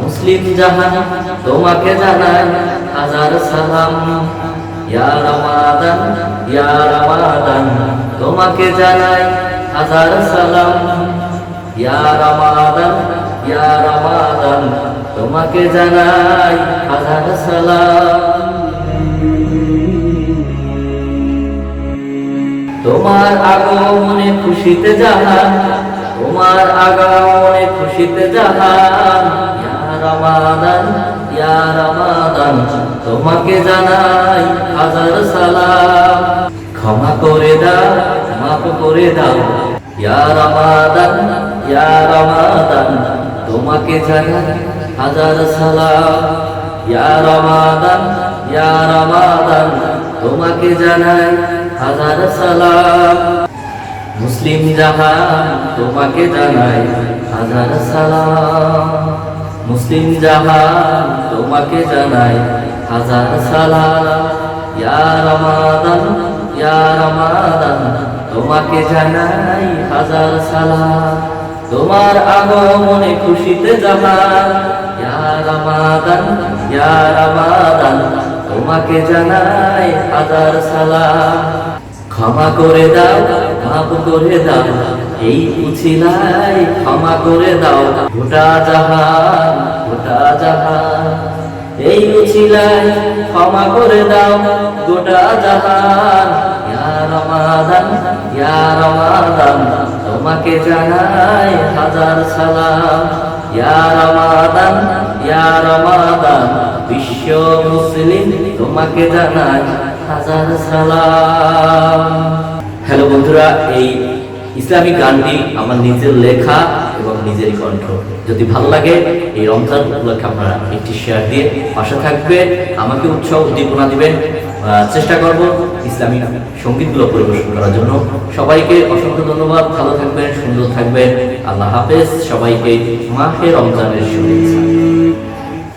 মুসলিম জাহান, তোমাকে জানাই হাজার সালাম। ইয়া রমাদান ইয়া রমাদান, তোমাকে জানাই হাজার সালাম। ইয়া রমাদান ইয়া রমাদান, তোমাকে জানাই হাজার সালাম। তোমার আগমনে খুশিতে জাহান তোমার আগমনে খুশিতে জাহান রমাদান, ইয়া রমাদান, তোমাকে জানাই হাজার সালাম। ক্ষমা করে দাও, মাফ করে দাও, ইয়া রমাদান ইয়া রমাদান, তোমাকে জানাই হাজার সালাম। ইয়া রমাদান ইয়া রমাদান, তোমাকে জানাই হাজার সালাম। মুসলিম জাহান তোমাকে জানাই হাজার সালাম। মুসলিম জাহান তোমাকে জানাই হাজার সালাম। তোমাকে জানাই হাজার সালাম। তোমার আগমনে খুশিতে জাহান। ইয়া রমাদান, তোমাকে জানাই হাজার সালাম। ক্ষমা করে দাও মাফ করে দাও। এই উছিলাই ক্ষমা করে দাও। গোটা জাহান গোটা জাহান। এই উছিলাই ক্ষমা করে দাও। গোটা জাহান। রমাদান, ইয়া রমাদান, তোমাকে জানাই হাজার সালাম। ইয়া রমাদান ইয়া রমাদান, বিশ্ব মুসলিম, তোমাকে জানাই হাজার সালাম। হ্যালো বন্ধুরা, এই ইসলামিক গানটি আমার নিজের লেখা এবং নিজের কণ্ঠ। যদি ভালো লাগে, এই রমজান উপলক্ষে আপনারা একটি শেয়ার দিয়ে পাশে থাকবে, আমাকে উৎসাহ, উদ্দীপনা দিবেন চেষ্টা করব ইসলামিক সঙ্গীতগুলো পরিবেশন করার জন্য। সবাইকে অসংখ্য ধন্যবাদ, ভালো থাকবেন, সুন্দর থাকবেন। আল্লাহ হাফেজ, সবাইকে মাহে রমজানের শুভেচ্ছা।